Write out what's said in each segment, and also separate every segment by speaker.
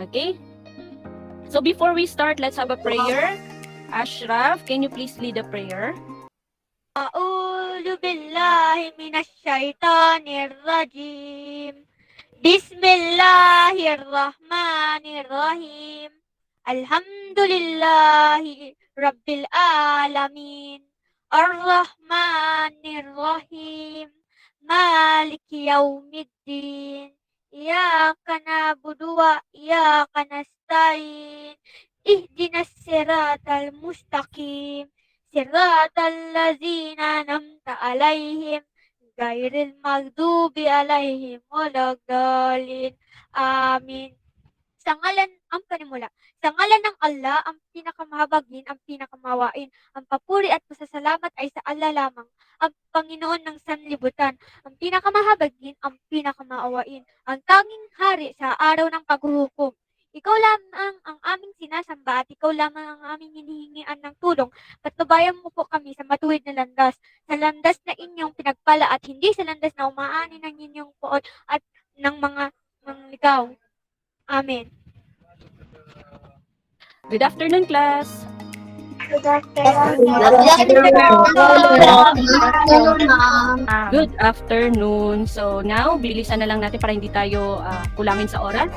Speaker 1: Okay? So before we start, let's have a prayer. Ashraf, can you please lead a prayer?
Speaker 2: أعوذ بالله من الشيطان الرجيم بسم الله الرحمن الرحيم الحمد لله رب العالمين الرحمن الرحيم مالك يوم الدين إياك صراط الذين أنعمت عليهم غير المغضوب عليهم ولا الضالين Amin. Sa ngalan, ang panimula. Sa ngalan ng Allah, ang pinakamahabagin, ang pinakamawain, ang papuri at pasasalamat ay sa Allah lamang, ang Panginoon ng sanlibutan, ang pinakamahabagin, ang pinakamaawain, ang tanging hari sa araw ng paghuhukom. Ikaw lamang ang aming sinasamba at ikaw lamang ang aming hinihingian ng tulong patnubayan mo po kami sa matuwid na landas, sa landas na inyong pinagpala at hindi sa landas na umaani ng inyong poon at ng mga mangligaw. Amen.
Speaker 1: Good afternoon, class.
Speaker 2: Good
Speaker 1: afternoon. So now, bilisan na lang natin para hindi tayo ah, kulangin sa oras.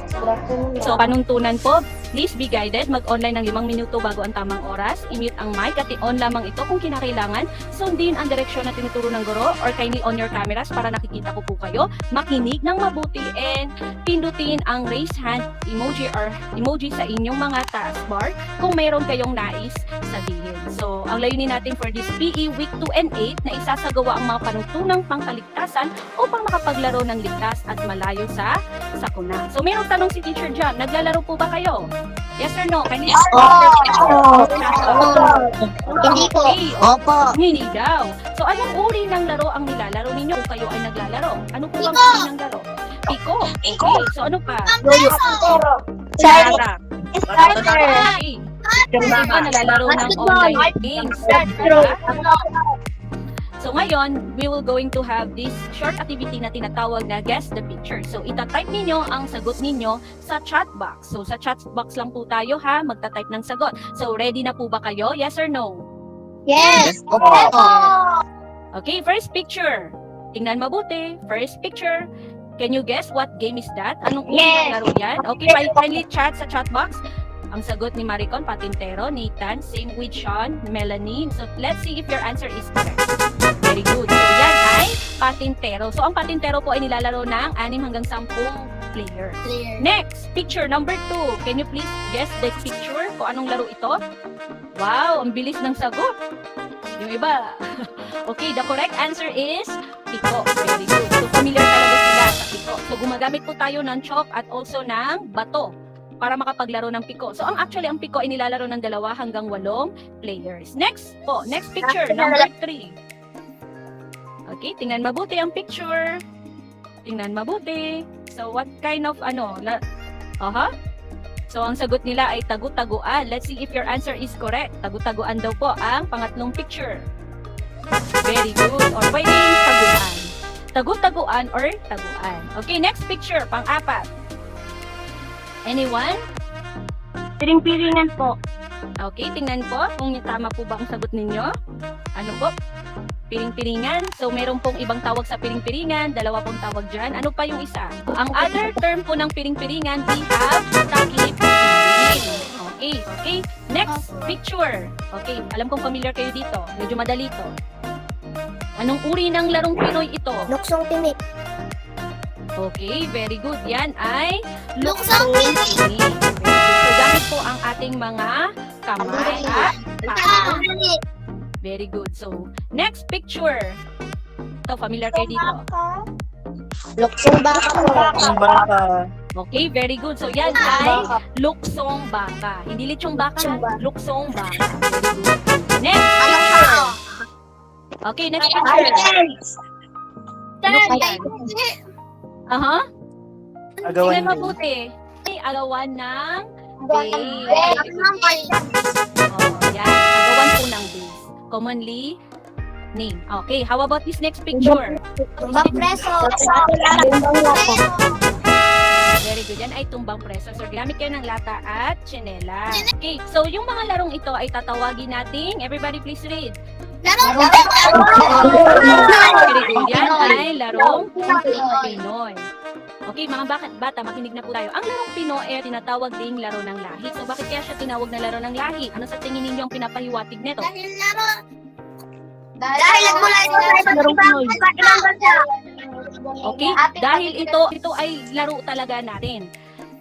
Speaker 1: So, panuntunan po, please be guided. Mag-online ng limang minuto bago ang tamang oras. I-mute ang mic at i-on lamang ito kung kinakailangan. Sundin ang direksyon na tinuturo ng guro or kindly on your cameras para nakikita ko po kayo. Makinig ng mabuti and pindutin ang raise hand emoji or emoji sa inyong mga taskbar kung mayroon kayong nais sabihin. So, ang layunin natin for this PE Week 2 and 8 na isasagawa ang mga panuntunang pangkaligtasan upang makapaglaro ng ligtas at malayo sa sakuna. So, mayroong tanong si Teacher Jam, naglalaro po ba kayo? Yes or no? Can you
Speaker 3: Hindi po. Opo.
Speaker 1: hindi daw. So, anong uri ng laro ang nilalaro ninyo kung kayo ay naglalaro? Ano po bang uri ng laro? Piko. Okay, so ano pa? Sara. Okay. Yung iba nalalaro ng online games. Diba? So ngayon, we will going to have this short activity na tinatawag na guess the picture. So itatype ninyo ang sagot ninyo sa chat box. So sa chat box lang po tayo ha, magta-type ng sagot. So ready na po ba kayo? Yes or no?
Speaker 3: Yes. Opo.
Speaker 1: Okay, first picture. Tingnan mabuti. First picture. Can you guess what game is that? Anong
Speaker 2: Yes.
Speaker 1: laro yan? Okay, kindly chat sa chat box. Ang sagot ni Maricon, Patintero, Nathan, same with Sean, Melanie. So, let's see if your answer is correct. Very good. So, yan ay Patintero. So, ang Patintero po ay nilalaro ng 6 hanggang 10 player. Next, picture number 2. Can you please guess the picture? Kung anong laro ito? Wow, ang bilis ng sagot. Yung iba. okay, the correct answer is piko. Very good. So, familiar talaga sila sa piko. So, gumagamit po tayo ng chalk at also ng bato para makapaglaro ng piko. So, ang actually, ang piko ay nilalaro ng dalawa hanggang walong players. Next po, next picture, number 3. Okay, tingnan mabuti ang picture. Tingnan mabuti. So, what kind of, ano, aha? So, ang sagot nila ay tagu-taguan. Let's see if your answer is correct. Tagu-taguan daw po ang pangatlong picture. Very good. Or pwedeng taguan. Tagu-taguan or taguan. Okay, next picture, pang-apat. Anyone?
Speaker 2: Piring-piringan po.
Speaker 1: Okay, tingnan po kung tama po ba ang sagot ninyo. Ano po? Piring-piringan. So, meron pong ibang tawag sa piring-piringan. Dalawa pong tawag dyan. Ano pa yung isa? Ang other term po ng piring-piringan, we have takip-piring. Okay, okay. Next picture. Okay, alam kong familiar kayo dito. Medyo madali to. Anong uri ng larong Pinoy ito?
Speaker 3: Luksong tinik.
Speaker 1: Okay, very good. Yan ay
Speaker 3: Luksong
Speaker 1: pinig. So, gamit po ang ating mga kamay at paa. Very good. So, next picture. Ito, familiar kayo dito.
Speaker 3: Luksong baka.
Speaker 1: Okay, very good. So, yan ay luksong baka. Hindi lechong baka, luksong baka. Next picture. Okay, next picture. Ano po yan? Aha.
Speaker 4: Agawan
Speaker 1: Tingnan mabuti. Ay, agawan ng base. Oh, yan. Agawan po ng base. Commonly name. Okay, how about this next picture?
Speaker 3: Bapreso.
Speaker 1: Very Very good. Yan ay tumbang preso. So, gamit kayo ng lata at chinela. Okay. So, yung mga larong ito ay tatawagin nating, everybody please read. Good. Yan ay larong Pinoy. Okay, mga bakit bata, makinig na po tayo. Ang larong Pinoy ay tinatawag ding laro ng lahi. So, bakit kaya siya tinawag na laro ng lahi? Ano sa tingin ninyo ang pinapahiwatig nito?
Speaker 3: Dahil nagmula ito sa ibang bansa.
Speaker 1: Okay? Dahil ito ito ay laro talaga natin.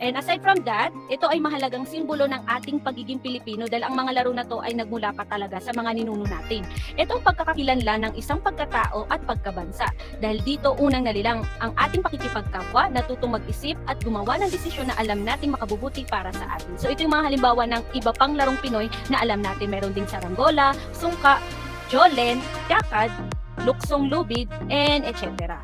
Speaker 1: And aside from that, ito ay mahalagang simbolo ng ating pagiging Pilipino dahil ang mga laro na to ay nagmula pa talaga sa mga ninuno natin. Ito ang pagkakakilanlan ng isang pagkatao at pagkabansa. Dahil dito unang nalilang ang ating pakikipagkapwa, natutong mag-isip at gumawa ng desisyon na alam nating makabubuti para sa atin. So ito yung mga halimbawa ng iba pang larong Pinoy na alam natin. Meron ding saranggola, sungka, jolen, yakad, luksong lubid, and etc.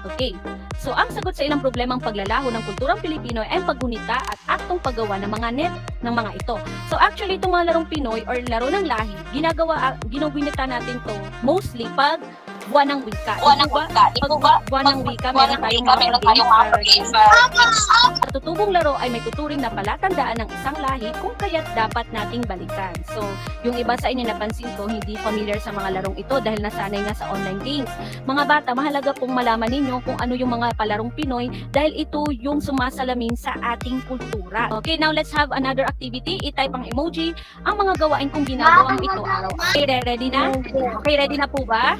Speaker 1: Okay. So, ang sagot sa ilang problemang paglalaho ng kulturang Pilipino ay paggunita at aktong paggawa ng mga net ng mga ito. So, actually, itong mga larong Pinoy or laro ng lahi, ginagawa, ginugunita natin to mostly pag buwan ng wika.
Speaker 4: Buwan ng wika. Di po ba?
Speaker 1: buwan ng wika, meron
Speaker 4: ng
Speaker 1: tayong mga games tutubong laro ay may tuturing na palatandaan ng isang lahi kung kaya't dapat nating balikan. So, yung iba sa inyo napansin ko, hindi familiar sa mga larong ito dahil nasanay nga sa online games. Mga bata, mahalaga pong malaman ninyo kung ano yung mga palarong Pinoy dahil ito yung sumasalamin sa ating kultura. Okay, now let's have another activity. I-type ang emoji ang mga gawain kong ginagawang ito araw. Okay, ready na? Okay, ready na po ba?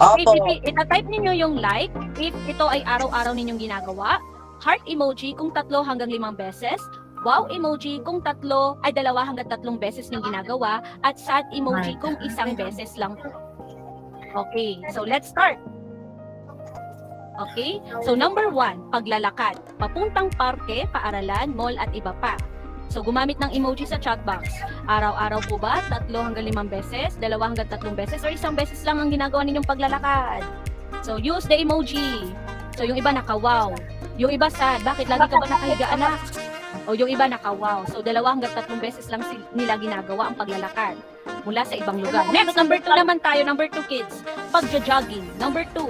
Speaker 1: Okay,
Speaker 4: Opo.
Speaker 1: itatype ninyo yung like if ito ay araw-araw ninyong ginagawa. Heart emoji kung tatlo hanggang limang beses. Wow emoji kung tatlo ay dalawa hanggang tatlong beses yung ginagawa. At sad emoji kung isang beses lang po. Okay, so let's start. Okay, so number one, paglalakad. Papuntang parke, paaralan, mall at iba pa. So gumamit ng emoji sa chat box. Araw-araw po ba? Tatlo hanggang limang beses? Dalawa hanggang tatlong beses? Or isang beses lang ang ginagawa ninyong paglalakad? So use the emoji. So yung iba naka-wow. Yung iba sad. Bakit lagi ka ba nakahiga anak? O yung iba naka-wow. So dalawa hanggang tatlong beses lang nila ginagawa ang paglalakad mula sa ibang lugar. Next, number two naman tayo. Number two kids. Pagja-jogging. Number two.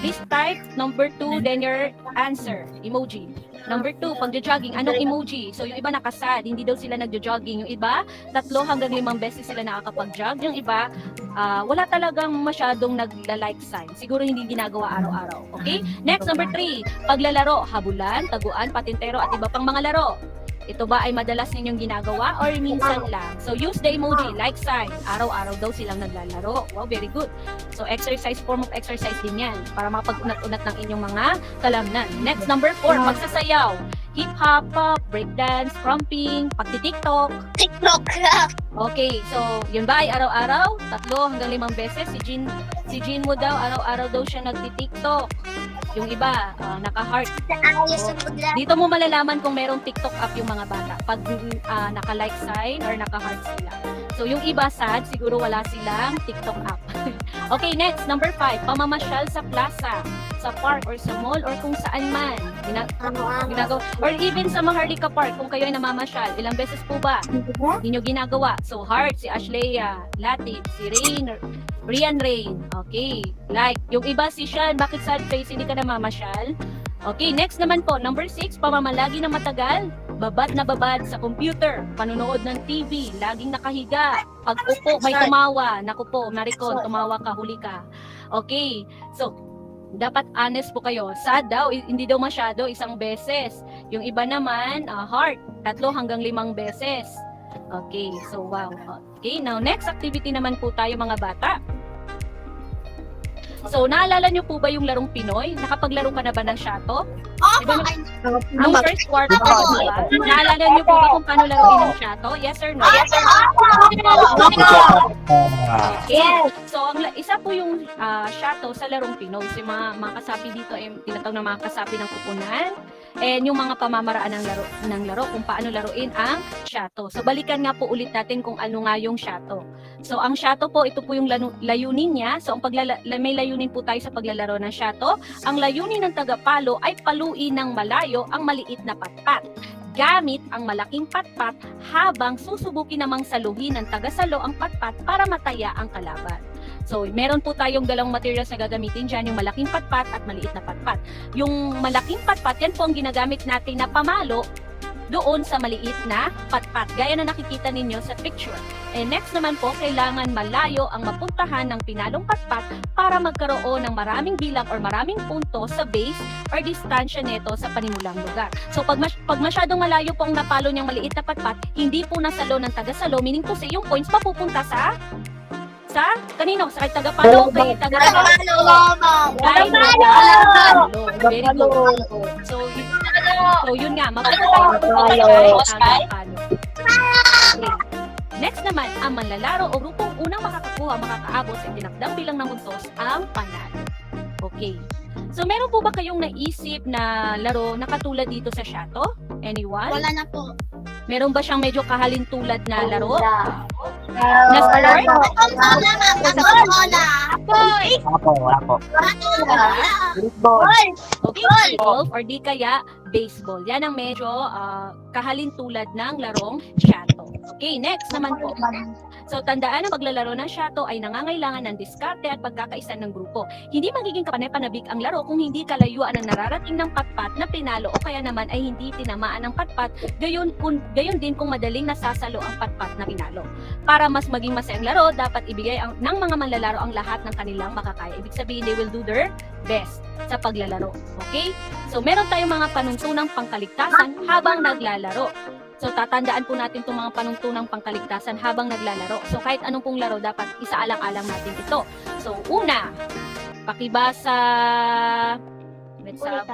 Speaker 1: Please type number two, then your answer. Emoji. Number two, pagja-jogging, anong emoji? So, yung iba nakasad, hindi daw sila nagja-jogging. Yung iba, tatlo hanggang limang beses sila nakakapag-jog. Yung iba, ah, wala talagang masyadong nagla-like sign. Siguro hindi ginagawa araw-araw. Okay? Next, number three, paglalaro, habulan, taguan, patintero, at iba pang mga laro. Ito ba ay madalas ninyong ginagawa or minsan lang? So, use the emoji, like sign. Araw-araw daw silang naglalaro. Wow, very good. So, exercise, form of exercise din yan para mapag-unat-unat ng inyong mga kalamnan. Next, number four, magsasayaw. Hip-hop, pop, breakdance, crumping, pagtitiktok.
Speaker 3: TikTok.
Speaker 1: Okay, so, yun ba ay araw-araw? Tatlo hanggang limang beses. Si Jean, si Jean mo daw, araw-araw daw siya nagtitiktok. Yung iba, ah, naka-heart
Speaker 3: Ayos ang bigla.
Speaker 1: dito mo malalaman kung merong TikTok app yung mga bata. Pag ah, naka-like sign or naka-heart sila. So, yung iba sad, siguro wala silang TikTok app. Okay, next, number five, pamamasyal sa plaza, sa park, or sa mall, or kung saan man. Gina- ginagawa. Or even sa Maharlika Park, kung kayo ay namamasyal, ilang beses po ba? Hindi ginagawa. So, Heart, si Ashlea, Latif, si Rain, Rian Rain. Okay. Like, yung iba si Sean, bakit sad face, hindi ka namamasyal? Okay, next naman po, number six, pamamalagi na matagal, babad na babad sa computer, panunood ng TV, laging nakahiga, pag upo, may tumawa, naku po, Maricon, tumawa ka, huli ka. Okay, so, dapat honest po kayo. Sad daw, hindi daw masyado, isang beses. Yung iba naman, ah, heart, tatlo hanggang limang beses. Okay, so wow. Okay, now next activity naman po tayo mga bata. So, naalala niyo po ba yung larong Pinoy? Nakapaglaro ka na ba ng shato? Diba nung, nung first quarter, di ba? Naalala niyo po ba kung paano laruin ng shato? Yes or no? Yes or Okay. So, ang isa po yung ah, shato sa larong Pinoy. So, yung mga, mga kasapi dito ay tinatawag na mga kasapi ng kupunan. And yung mga pamamaraan ng laro, ng laro kung paano laruin ang shato. So, balikan nga po ulit natin kung ano nga yung shato. So, ang shato po, ito po yung layunin niya. So, ang paglala- la- may layunin po tayo sa paglalaro ng shato. Ang layunin ng tagapalo ay paluin ng malayo ang maliit na patpat gamit ang malaking patpat habang susubukin namang saluhin ng tagasalo ang patpat para mataya ang kalaban. So, meron po tayong dalawang materials na gagamitin dyan, yung malaking patpat at maliit na patpat. Yung malaking patpat, yan po ang ginagamit natin na pamalo doon sa maliit na patpat, gaya na nakikita ninyo sa picture. And next naman po, kailangan malayo ang mapuntahan ng pinalong patpat para magkaroon ng maraming bilang or maraming punto sa base or distansya nito sa panimulang lugar. So pag, mas- pag masyadong malayo po ang napalo niyang maliit na patpat, hindi po nasalo ng taga-salo, meaning to say yung points mapupunta sa sa kanino? Sa taga-palo, kay taga-palo. Kay taga-palo. Very good. So, so yun nga, punto kay taga-palo. Okay. Next naman, ang manlalaro o grupong unang makakakuha makakaabot sa tinakdang bilang ng buntos ang panalo. Okay. So meron po ba kayong naisip na laro na katulad dito sa Shato? Anyone?
Speaker 3: Wala na po.
Speaker 1: Meron ba siyang medyo kahalintulad na laro?
Speaker 3: Na
Speaker 1: sport?
Speaker 3: Nakonsola.
Speaker 4: Wala po, wala po.
Speaker 1: Wala?
Speaker 4: Baseball.
Speaker 1: Okay, golf or di kaya baseball. Yan ang medyo ah, kahalintulad ng larong Shato. Okay, next naman po. So tandaan na maglalaro ng Shato ay nangangailangan ng diskarte at pagkakaisa ng grupo. Hindi magiging kapanay-panabik ang laro kung hindi kalayuan ang nararating ng patpat na pinalo o kaya naman ay hindi tinamaan ng patpat, gayon, kun, gayon din kung madaling nasasalo ang patpat na pinalo. Para mas maging masayang laro, dapat ibigay ang, ng mga manlalaro ang lahat ng kanilang makakaya. Ibig sabihin, they will do their best sa paglalaro. Okay? So meron tayong mga panuntunang pangkaligtasan habang naglalaro. So tatandaan po natin itong mga panuntunang pangkaligtasan habang naglalaro. So kahit anong pong laro, dapat isaalang-alang natin ito. So una, pakibasa, have,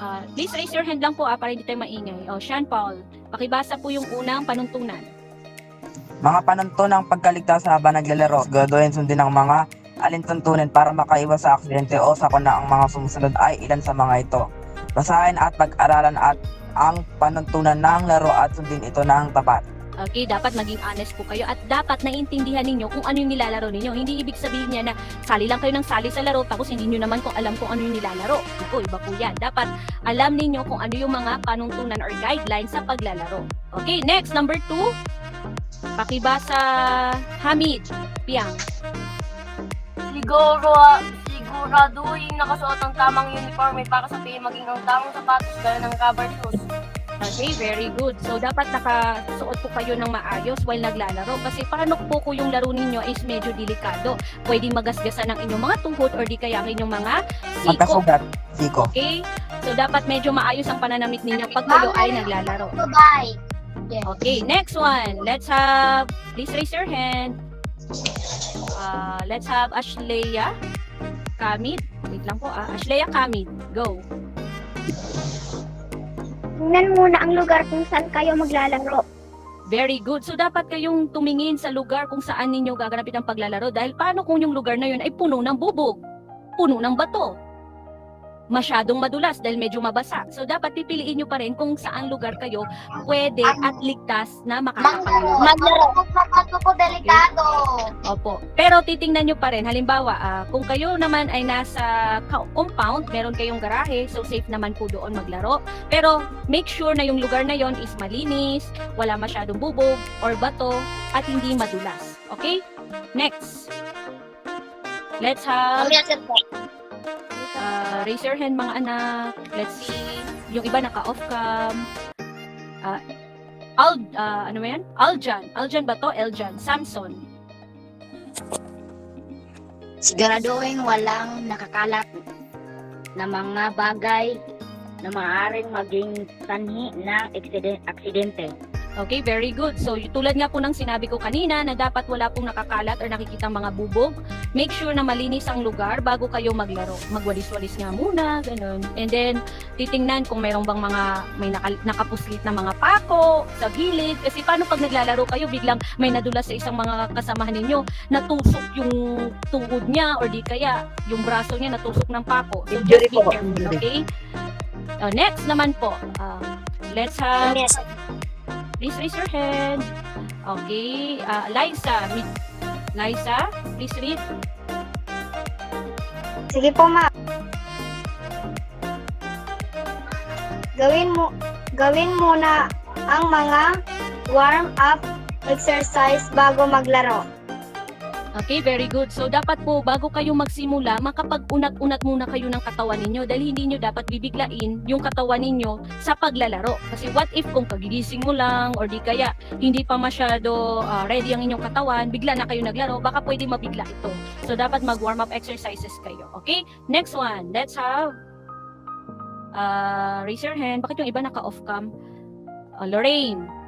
Speaker 1: uh, please raise your hand lang po ah, para hindi tayo maingay. O, Sean Paul, pakibasa po yung unang panuntunan.
Speaker 4: Mga panuntunang pagkaligtas habang naglalaro, gagawin sundin ng mga alintuntunin para makaiwas sa aksidente o sakuna ang mga sumusunod ay ilan sa mga ito. Basahin at pag-aralan at ang panuntunan ng laro at sundin ito ng tapat.
Speaker 1: Okay, dapat maging honest po kayo at dapat naintindihan ninyo kung ano yung nilalaro ninyo. Hindi ibig sabihin niya na sali lang kayo ng sali sa laro tapos hindi nyo naman kung alam kung ano yung nilalaro. Ito, iba po yan. Dapat alam ninyo kung ano yung mga panuntunan or guidelines sa paglalaro. Okay, next, number two. Pakibasa Hamid, Piang.
Speaker 5: Siguro, siguraduhin nakasuot ang tamang uniforme para sa PE maging ang tamang sapatos gaya ng cover shoes.
Speaker 1: Okay, very good. So, dapat nakasuot po kayo ng maayos while naglalaro. Kasi paano po kung yung laro ninyo is medyo delikado. Pwedeng magasgasan ng inyong mga tuhod or di kaya ang inyong mga siko.
Speaker 4: Magkasugat, siko.
Speaker 1: Okay? So, dapat medyo maayos ang pananamit ninyo pag kayo ay naglalaro.
Speaker 3: Goodbye.
Speaker 1: Okay, next one. Let's have, please raise your hand. Uh, let's have Ashleya Kamid. Wait lang po ah. Ashleya Kamid. Go.
Speaker 2: Tingnan muna ang lugar kung saan kayo maglalaro.
Speaker 1: Very good. So dapat kayong tumingin sa lugar kung saan ninyo gaganapin ang paglalaro dahil paano kung yung lugar na yun ay puno ng bubog, puno ng bato, masyadong madulas dahil medyo mabasa. So dapat pipiliin nyo pa rin kung saan lugar kayo pwede at ligtas na makakapaglalaro.
Speaker 3: Maglaro. Maglaro po delikado.
Speaker 1: Opo. Pero titingnan nyo pa rin, halimbawa, ah, kung kayo naman ay nasa compound, meron kayong garahe, so safe naman po doon maglaro. Pero make sure na yung lugar na yon is malinis, wala masyadong bubog or bato, at hindi madulas. Okay? Next. Let's have
Speaker 3: Mamaya.
Speaker 1: Uh, raise your hand mga anak. Let's see. Yung iba naka-off cam. Uh, Al, ah, ano yan? Aljan. Aljan ba to? Eljan. Samson.
Speaker 6: Siguraduhin walang nakakalat na mga bagay na maaaring maging sanhi ng aksidente.
Speaker 1: Okay, very good. So, tulad nga po ng sinabi ko kanina na dapat wala pong nakakalat or nakikitang mga bubog. Make sure na malinis ang lugar bago kayo maglaro. Magwalis-walis nga muna, ganun. And then, titingnan kung mayroong bang mga may naka, nakapuslit na mga pako sa gilid. Kasi paano pag naglalaro kayo, biglang may nadulas sa isang mga kasamahan ninyo, natusok yung tuhod niya or di kaya yung braso niya natusok ng pako. So, just be careful, okay? Uh, next naman po, uh, let's have Please raise your hand. Okay. Uh, Liza. Liza, please read.
Speaker 2: Sige po, ma. Gawin mo gawin muna ang mga warm-up exercise bago maglaro.
Speaker 1: Okay, very good. So, dapat po, bago kayo magsimula, makapag-unat-unat muna kayo ng katawan ninyo dahil hindi nyo dapat bibiglain yung katawan ninyo sa paglalaro. Kasi what if kung kagigising mo lang or di kaya hindi pa masyado ah, ready ang inyong katawan, bigla na kayo naglaro, baka pwede mabigla ito. So, dapat mag-warm up exercises kayo. Okay? Next one, let's have uh, raise your hand. Bakit yung iba naka-off cam? Uh, Lorraine.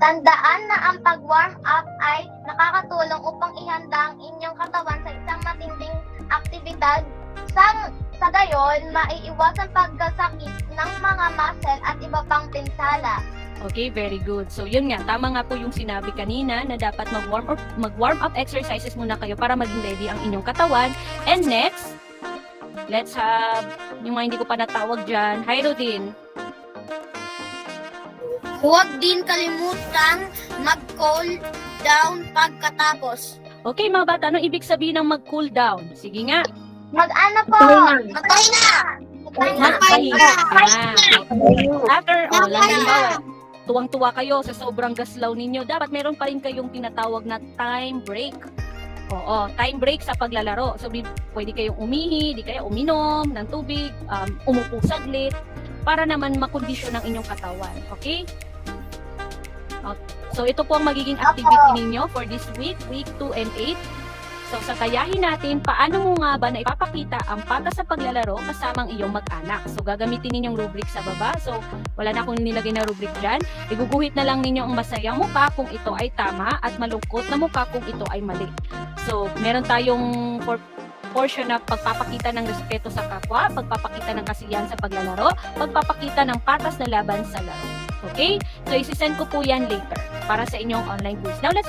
Speaker 3: Tandaan na ang pag-warm up ay nakakatulong upang ihanda ang inyong katawan sa isang matinding aktibidad. Sa, sa gayon, maiiwasan pagkasakit ng mga muscle at iba pang pinsala.
Speaker 1: Okay, very good. So yun nga, tama nga po yung sinabi kanina na dapat mag-warm up, mag-warm up exercises muna kayo para maging ready ang inyong katawan. And next, let's have yung mga hindi ko pa natawag dyan. Hi, Rodin.
Speaker 3: Huwag din kalimutang mag-cool down pagkatapos.
Speaker 1: Okay, mga bata, ano ibig sabihin ng mag-cool down? Sige nga.
Speaker 3: Mag-ano po?
Speaker 6: Magpahinga.
Speaker 3: Magpahinga!
Speaker 1: Magpahinga. Ah, after, oh, halimbawa, tuwang-tuwa kayo sa sobrang gaslaw ninyo, dapat meron pa rin kayong tinatawag na time break. Oo, time break sa paglalaro. So, pwede kayong umihi, di kaya uminom ng tubig, um, umupo saglit, para naman makondisyon ang inyong katawan. Okay? So, ito po ang magiging activity ninyo for this week, week 2 and 8. So, sa kayahin natin, paano mo nga ba na ipapakita ang patas sa paglalaro kasamang iyong mag-anak? So, gagamitin ninyong rubric sa baba. So, wala na akong nilagay na rubric dyan. Iguguhit na lang ninyo ang masayang mukha kung ito ay tama at malungkot na mukha kung ito ay mali. So, meron tayong for portion na pagpapakita ng respeto sa kapwa, pagpapakita ng kasiyahan sa paglalaro, pagpapakita ng patas na laban sa laro. Okay? So, isisend ko po yan later para sa inyong online quiz. Now, let's